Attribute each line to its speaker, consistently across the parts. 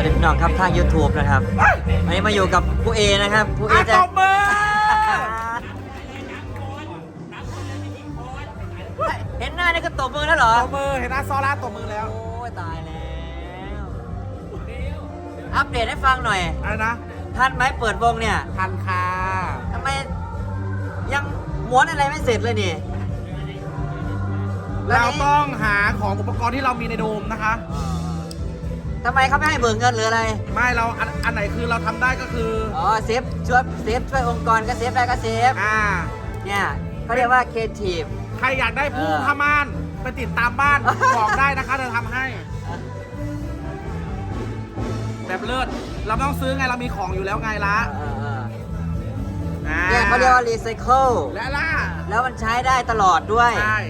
Speaker 1: วัสดีพี่น้องครับทาง YouTube นะครับวันนี้มาอยู่กับผู้เอนะครับผู้เอ
Speaker 2: อะ
Speaker 1: จะ
Speaker 2: ตบมือ
Speaker 1: เห็นหน้านี่ก็ตบมือแล้วเหรอ
Speaker 2: ตบมือเห็นอาซอร่าตบมือแล้ว
Speaker 1: โอ้ยตายแล้วอัปเดตให้ฟังหน่อย
Speaker 2: อะไรนะ
Speaker 1: ท่านไหมเปิดวงเนี่ย
Speaker 2: ทันค่ะ
Speaker 1: ทำไมยังม้วนอะไรไม่เสร็จเลยนี่แล้ว
Speaker 2: เรา
Speaker 1: นี่
Speaker 2: ต้องหาของอุปกรณ์ที่เรามีในโดมนะคะ
Speaker 1: ทำไมเขาไม่ให้เบิกเงินหรืออะไร
Speaker 2: ไม่เราอันอันไหนคือเราทำได้ก็คือ
Speaker 1: อ๋อเซฟช่วยเซฟช่วยองค์กรก็เซฟได้ก็เซฟ
Speaker 2: อ่า
Speaker 1: เนี่ยเขาเรียกว่าเคทีฟ
Speaker 2: ใครอยากได้ผู้
Speaker 1: เออ
Speaker 2: พม่านไปติดตามบ้าน บอกได้นะคะจะทำให้ แบบเลิศเราไม่ต้องซื้อไงเรามีของอยู่แล้วไงละอ่า
Speaker 1: เนี่ยเขาเรียกว่ารีไซเคิล
Speaker 2: และล่ะ
Speaker 1: แล้วมันใช้ได้ตลอดด้วย
Speaker 2: ใช่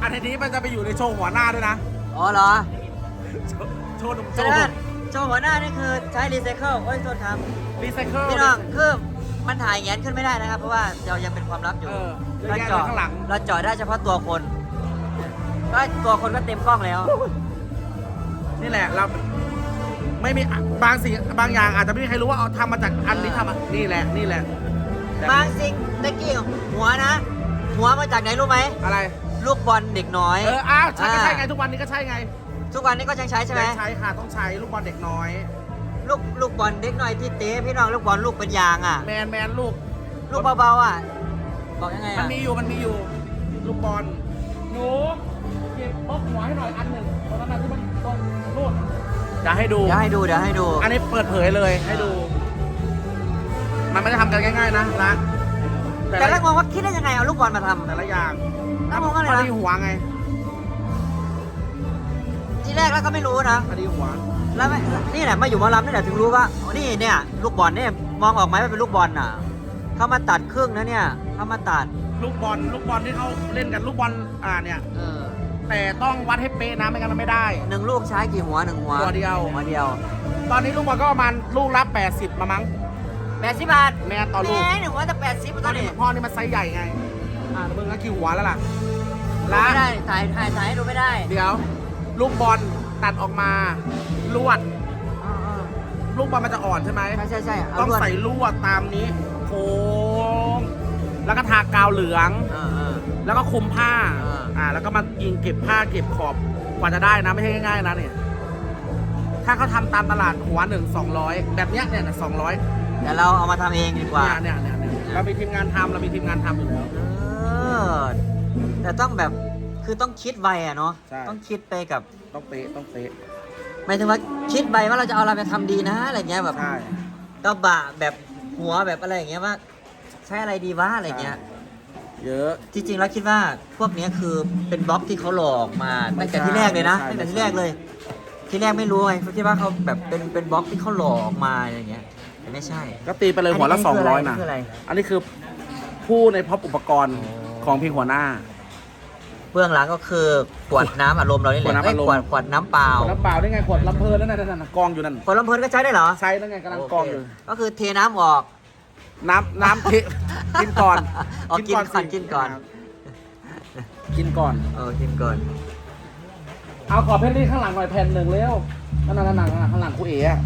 Speaker 2: อันนี้มันจะไปอยู่ในโชว์หัวหน้าด้วยนะ
Speaker 1: อ๋อเหรอ
Speaker 2: โชว์โชว์หนุ่ม
Speaker 1: ฉะ
Speaker 2: โชว์
Speaker 1: นั้นโจหัวหน้านี่คือใช้รีไซเคิลโอ้ยโทษครับ
Speaker 2: รีไซเคิล
Speaker 1: พี่น้องคือมันถ่ายแงนขึ้นไม่ได้นะครับ เพราะว่าเรายังเป็นความลับอยู่
Speaker 2: เออเยอะ
Speaker 1: เรา
Speaker 2: แยะ
Speaker 1: เจาะ
Speaker 2: เลยข้างหลัง
Speaker 1: เราเจาะได้เฉพาะตัวคนก็ตัวคนก็เต็มกล้องแล้ว
Speaker 2: นี่แหละเราไม่มีบางสิ่งบางอย่างอาจจะไม่มีใครรู้ว่าเอาทำมาจากอันนี้ทำอะนี่แหละนี่แหละ
Speaker 1: บางสิ่งตะกี้หัวนะ หัวมาจากไหนรู้ไหม
Speaker 2: อะไร
Speaker 1: ลูกบอลเด็กน้อย
Speaker 2: เอออ้าวใช่ก็ใช่ไง
Speaker 1: อ่า
Speaker 2: ทุกวันนี้ก็ใช่ไง
Speaker 1: ทุกวันนี้ก็ยังใช้ใช่ไหม
Speaker 2: ยังใช้ค่ะต้องใช้ลูกบอลเด็กน้อย
Speaker 1: ลูกลูกบอลเด็กน้อยที่เตะพี่น้องลูกบอลลูกเป็นยางอะ
Speaker 2: แมนแมนลูก
Speaker 1: ลูกเบาๆอะ บอกยังไง
Speaker 2: มัน
Speaker 1: อะ
Speaker 2: มีอยู่มันมีอยู่ ลูกบอลหนูเก็บพกหัวให้หน่อยอันหนึ่งตรงนั้นนะที่มันตรงนู่นจะให้ดู
Speaker 1: เดี๋ยวให้ดูเดี๋ยวให้ดู
Speaker 2: อันนี้เปิดเผยเลยให้ดู มันไม่ได้ทำกันง่ายๆนะรัก
Speaker 1: แต่ละงงว่าคิดได้ยังไงเอาลูกบอลมาทำ
Speaker 2: แต่ละอย่าง
Speaker 1: แล้วมองว่าอะไร
Speaker 2: ค
Speaker 1: นะ
Speaker 2: ดีหัวไง
Speaker 1: ทีแรกแล้วก็ไม่รู้นะ
Speaker 2: คดีหัว
Speaker 1: แล้วไม่นี่แหละมาอยู่หมอลำนี่แหละถึงรู้ว่าอ๋อนี่เนี่ย ลูกบอลเนี่ยมองออกไหมว่าเป็นลูกบอลน่ะ เขามาตัดครึ่งนะเนี่ย เขามาตัด
Speaker 2: ลูกบอลลูกบอลที่เขาเล่นกันลูกบอลอ่าเนี่ย
Speaker 1: เออ
Speaker 2: แต่ต้องวัดให้เป๊ะนะไม่งั้นมันไม่ได้
Speaker 1: หนึ่งลูกใช้กี่หัวหนึ่งหัว
Speaker 2: หัวเดียว
Speaker 1: หัวเดียว
Speaker 2: ตอนนี้ลูกบอลก็ประมาณลูกละ80มามั้ง
Speaker 1: แปดสิบบาท
Speaker 2: แม่ต่อลูก
Speaker 1: แม่หนึ่งหัวจะแปดสิบ
Speaker 2: ต
Speaker 1: ตั
Speaker 2: อ
Speaker 1: วน
Speaker 2: นี้
Speaker 1: นี้
Speaker 2: พ่อนี่มันไซส์ใหญ่ไง อ่ามึงก็กี่หัวแล้วล่ะ
Speaker 1: ดู
Speaker 2: ละ
Speaker 1: ไม่ได้ถ่ายถ่ายถ่ายให้ดูไม่ได้
Speaker 2: เดี๋ยว ลูกบอลตัดออกมาลวด
Speaker 1: อ๋อ
Speaker 2: ลูกบอลมันจะอ่อนใช่ไหม
Speaker 1: ๆใช่ใช่ใช่เอา
Speaker 2: ต้อง
Speaker 1: ลวด
Speaker 2: ใส่ลวดตามนี้โค้งแล้วก็ทากาวเหลือง
Speaker 1: เออเออ
Speaker 2: แล้วก็คลุมผ้า
Speaker 1: อ่า
Speaker 2: อ่า แล้วก็มายิงเก็บผ้าเก็บขอบ กว่าจะได้นะ ไม่ใช่ง่ายๆนะเนี่ย ถ้าเขาทำตามตลาดหัวหนึ่งสองร้อยแบบเนี้ยเนี่ยสองร้อย
Speaker 1: เดี๋ยวเราเอามาทำเองดีกว่า
Speaker 2: เนี่ยเนี่ยเนี่ยเนี่ยเรามีทีมงานทำเรามีทีมงานทำอยู่แล้ว
Speaker 1: เออแต่ต้องแบบ คือต้องคิดไวอะเนาะ
Speaker 2: ใช่
Speaker 1: ต้องคิดไปกับ
Speaker 2: ต้องเป๊ะต้องเป๊ะ
Speaker 1: หมายถึงว่าคิดไวว่าเราจะเอาอะไรไปทำดีนะอะไรเงี้ยแบบ
Speaker 2: ใช่
Speaker 1: กระบะแบบหัวแบบอะไรอย่างเงี้ยว่าใช้อะไรดีวะอะไรเงี้ย
Speaker 2: เยอะ
Speaker 1: จริงๆแล้วคิดว่าพวกเนี้ยคือเป็นบล็อกที่เขาหลอกมา
Speaker 2: ไม่
Speaker 1: ตั้ง
Speaker 2: ใช่
Speaker 1: แต่ที่แรกเลยนะ
Speaker 2: ไม่ใช่
Speaker 1: ตั้งแต่ที่แรกเลย ที่แรกไม่รู้ไงเขาคิดว่าเขาแบบเป็นเป็นบล็อกที่เขาหลอกมาอะไรเงี้ยแต่ไม่ใช่
Speaker 2: ก็ตีไปเลยหัวละ
Speaker 1: อันนี้
Speaker 2: สองร้อย
Speaker 1: คืออะไร
Speaker 2: นะ
Speaker 1: คืออะไร
Speaker 2: อันนี้คือผู้ในพร็อพอุปกรณ์
Speaker 1: อ๋อ
Speaker 2: ของเพียงหัวหน้า
Speaker 1: เบื้องหลังก็คือขวดน้ำอารมณ์เรานี่แห
Speaker 2: ขวด
Speaker 1: ละ
Speaker 2: น้ำ
Speaker 1: เอ้ย
Speaker 2: อารมณ์
Speaker 1: ขวดขวดน้ำเปล่า
Speaker 2: ขวดน้ำเปล่าได้ไงขวดลำเพลินนั่นน่ะนั่นน่ะกองอยู่นั่น
Speaker 1: ขวดลำเพลินก็ใช้ได้เหรอ
Speaker 2: ใช้นั่นไงกำลังกองอยู่
Speaker 1: โเคก็คือเทน้ำออก
Speaker 2: น้ำน้ำทิกินก่อน
Speaker 1: อ๋อกินก่อน
Speaker 2: สิ
Speaker 1: กินก่อน
Speaker 2: กินก่อน
Speaker 1: เออกินก่อน
Speaker 2: เอาขอเพนนี่ข้างหลังหน่อยแผ่นหนึ่งเร็วนั่นน่ะนั่นน่ะนั่นน่ะข้างหลังครูเอ๋อะ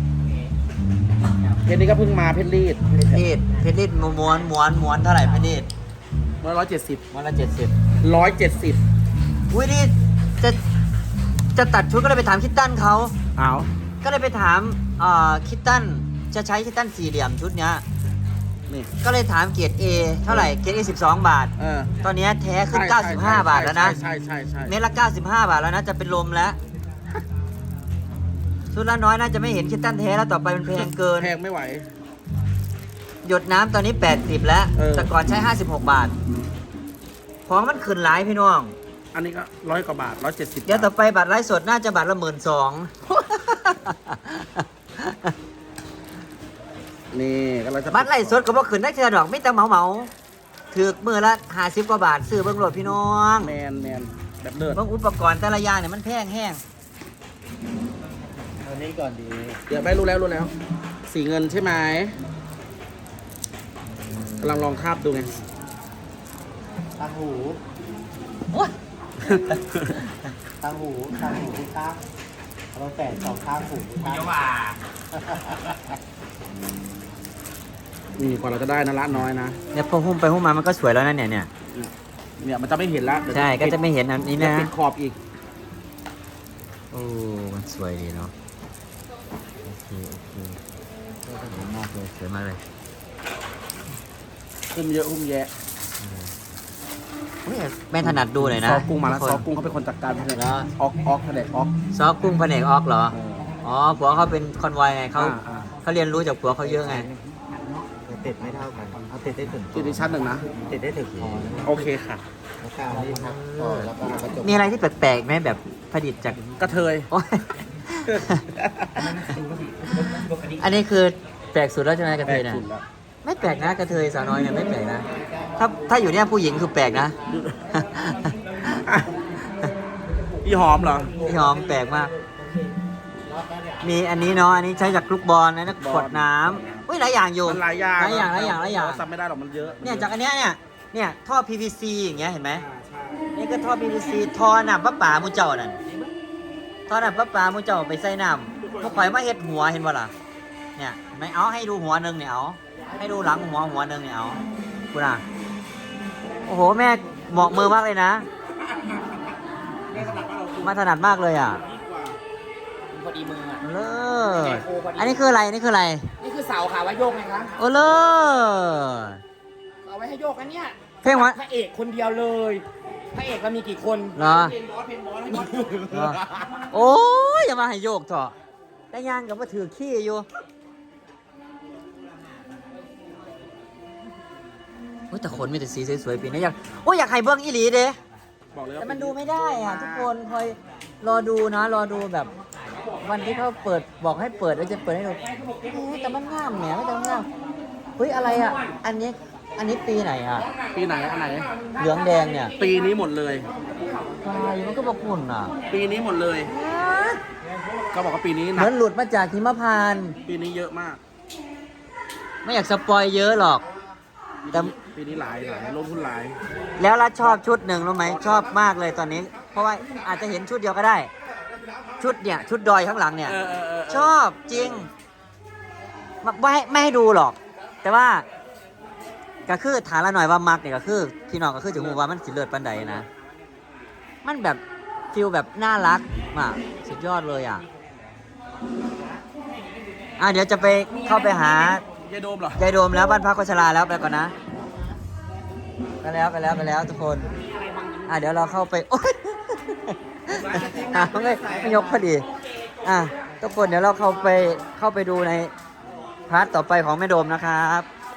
Speaker 2: เพนนี่ก็เพิ่งมาเพนรีด
Speaker 1: เพชรรีดเพชรรีดม้วนม้วนม้วนเท่าไหร่เพชรรีด
Speaker 2: ร้อยเจ็ดสิบ
Speaker 1: ม้วนละเจ็ดสิบ
Speaker 2: ร้อยเจ็ดสิบ
Speaker 1: อุ้ยนี่จะจะตัดชุดก็เลยไปถามคิตตันเขา
Speaker 2: เอา
Speaker 1: ก็เลยไปถามเอ่อคิตตันจะใช้คิตตันสี่เหลี่ยมชุดเนี้ย
Speaker 2: นี่
Speaker 1: ก็เลยถามเกียรด A เท่าไหร่เกียรด A 12 บาท
Speaker 2: เออ
Speaker 1: ตอนเนี้ยแท้ขึ้น
Speaker 2: ใช่ใช่ใช่
Speaker 1: 95บาทแล้วนะ
Speaker 2: ใช่ใช่ใช่
Speaker 1: เม็ดละ95 บาทแล้วนะจะเป็นลมแล้ว ชุดละน้อยน่าจะไม่เห็นคิตตันแท้แล้วต่อไปมันแพงเกิน
Speaker 2: แพงไม่ไหว
Speaker 1: หยดน้ำตอนนี้ 80 แล้ว
Speaker 2: เออ
Speaker 1: แต่ก่อนใช้ 56 บาท ของมันขึ้นหลายพี่น้อง
Speaker 2: อันนี้ก็ร้อยกว่าบาทร้อยเจ็ดสิบ
Speaker 1: เดี๋ยวต่อไปบัตรไลฟ์สดน่าจะบัตรละหมื่นสอง
Speaker 2: นี่ก็เราจะ
Speaker 1: บัตรไลฟ์สดก็บ่ขึ้นได้เท่าดอกไม่แต่เหมาเหมาๆถือมือละ50กว่าบาทซื้อเบิ่งโหลดพี่น้อง
Speaker 2: แมนแมนแบบเลิศ
Speaker 1: เบิ่งอุปกรณ์แต่ละอย่างเนี่ยมันแพงแห้งเอานี้ก่อนดี
Speaker 2: เดี๋ยวไปรู้แล้วรู้แล้ว สีเงินใช่ไหมกำลังลองคาบดูไง
Speaker 1: ตางหูโอ้ ยตางหูตางหูคุณตา
Speaker 3: เราแฝงสองข้างผูกข้าง
Speaker 2: นี่กว่าเราจะได้นะละน้อยนะ
Speaker 1: เนี่ยพอหุ้มไปหุ้มมามันก็สวยแล้วนะเนี่ยเนี่ย
Speaker 2: เนี่ยมันจะไม่เห็นแล้วเดี๋ยว
Speaker 1: ใช่ก็จะไม่เห็นอันนี้
Speaker 2: เดี๋ยว
Speaker 1: นะ
Speaker 2: ปิดขอบอีก
Speaker 1: โอ้มันสวยดีเนาะโอเคโอเคสวยมากเลยสวยมากเลย
Speaker 2: หุ้มเยอะหุ้มแยะ
Speaker 1: อุ๊ย ไม่ถนัดดูเลยนะ
Speaker 2: ซอกุ้งมาแล้ว
Speaker 1: ทุก
Speaker 2: ซ
Speaker 1: ค
Speaker 2: อนกุ้งเขาเป็นคนจัดการแผนก
Speaker 1: เหรอ
Speaker 2: ออกออกแผนกออก
Speaker 1: ซอกุ้งแผนกออกเหรอ
Speaker 2: เออ
Speaker 1: อ๋อผัวเขาเป็นคอนวอยไงเขา
Speaker 2: อ่าอ่า
Speaker 1: เขาเรียนรู้จากผัวเขาเยอะไง
Speaker 3: ติดไม่เท่ากันเอาติดได้ถึง
Speaker 2: ที่ดิชั่นหนึ่งนะ
Speaker 3: ติดได้ถึงคอนะ
Speaker 2: โอเคค่ะ
Speaker 3: แล้วก็เอานี่ครับต่อแล้วก็เอากระจก
Speaker 1: มีอะไรที่แปลกๆไหมแบบผลิตจาก
Speaker 2: กระเทย
Speaker 1: โอ๊ยอันนี้คือแปลกสุดแล้วใช่ไหมกระเทย
Speaker 2: แปล
Speaker 1: นะ
Speaker 2: กสุดแล้ว
Speaker 1: ไม่แปลกนะกระเทยสาวน้อยเนี่ยไม่แปลกนะ ถ้าถ้าอยู่เนี่ยผู้หญิงคือแปลกนะ
Speaker 2: พี่หอมเหรอ
Speaker 1: พี่หอมแปลกมาก มีอันนี้เนาะอันนี้ใช้จากลูกบอลนะนะ
Speaker 2: บอล
Speaker 1: ขวดน้ำอุ้ยหลายอย่างอยู่
Speaker 2: มันหลายอย่าง
Speaker 1: หลายอย่างหลายอย่างหลายอย่าง
Speaker 2: เรจำไม่ได้หรอกมันเยอะ
Speaker 1: เนี่ยจากอันเนี้ยเนี่ยเนี่ยท่อ PVC อย่างเงี้ยเห็นไหมนี่ก็ท่อ PVC ท่อน้ำประปามูเจ้านั่นท่อน้ำประปามูเจ้าไปใส่น้ำพวกข่อยมาเฮ็ดหัวเห็นบ่ล่ะเนี่ยไม่เอาให้ดูหัวหนึ่งเนี่ยเอาให้ดูหลังหัวหัวหนึ่งเนี่ยเอาคุณอะ โอ้โหแม่เหมาะมือมากเลยนะ มาถนัดมากเลยอะ
Speaker 4: พอดีมืออะ
Speaker 1: เลิศอันนี้คืออะไรอันนี้คืออะไร
Speaker 4: นี่คือเสาค่ะว่าโยกไงคะ
Speaker 1: โอ้เลิศ
Speaker 4: เอาไว้ให้โยกอันเนี้ย
Speaker 1: เพลงวะ
Speaker 4: พระเอกคนเดียวเลยพระเอกเรามีกี่คน
Speaker 1: เหรอ
Speaker 4: เพลงบอสเพลงบอสให้บอส
Speaker 1: เหรอโอ้ยอย่ามาให้โยกเถอะได้ย่างกับว่าถือขี้อยู่ โอ้ยแต่คนมีแต่สีสวยๆปีนี้อยากโอ้ยอยากให้เบิ้งอีหลีเด้
Speaker 2: บอกเลยว่า
Speaker 1: แต่มันดูไม่ได้อะ ทุกคนคอยรอดูนะรอดูแบบ วันที่เขาเปิดบอกให้เปิดแล้วจะเปิดให้ดูโอ้ยแต่มันงามแหมไม่แต่มันงามเฮ้ยอะไรอะ อันนี้อันนี้ปีไหนอะ
Speaker 2: ปีไหนอันไหน
Speaker 1: เหลืองแดงเนี่ย
Speaker 2: ปีนี้หมดเลย
Speaker 1: ใช่มันก็บอกคุณอะ
Speaker 2: ปีนี้หมดเลย ก็บอกว่าปีนี้
Speaker 1: เห
Speaker 2: หนั
Speaker 1: มื
Speaker 2: ก
Speaker 1: อนหลุดมาจากหิมพานต์
Speaker 2: ปีนี้เยอะมาก
Speaker 1: ไม่อยากสปอยเยอะหรอก แต่
Speaker 2: ปีนี้หลายหลายลงทุนหลาย
Speaker 1: แล้วรัดชอบชุดหนึ่งรู้ไหมชอบมากเลยตอนนี้ เพราะว่าอาจจะเห็นชุดเดียวก็ได้ ชุดเนี่ยชุดดอยข้างหลังเนี่ย
Speaker 2: เออเออเออ
Speaker 1: ชอบจริงไม่ไม่ให้ไม่ให้ดูหรอก แต่ว่า ก็คือถามละหน่อยว่ามักเนี่ยก็คือพี่น้องก็คือจะหูว่ามันสิเลิศปันใดนะ มันแบบฟิลแบบน่ารักมากสุดยอดเลยอะ อะเดี๋ยวจะไปเข้าไปหา
Speaker 2: ยายโดมเหรอยา
Speaker 1: ยโดมแล้วบ้านพักโคชลาแล้วไปก่อนนะไปแล้วไปแล้วไปแล้วทุกคนอะเดี๋ยวเราเข้าไปโอ๊ยอะไม่ไม่ยกพอดีอะทุกคนเดี๋ยวเราเข้าไปเข้าไปดูในพาร์ทต่อไปของแม่โดมนะครับ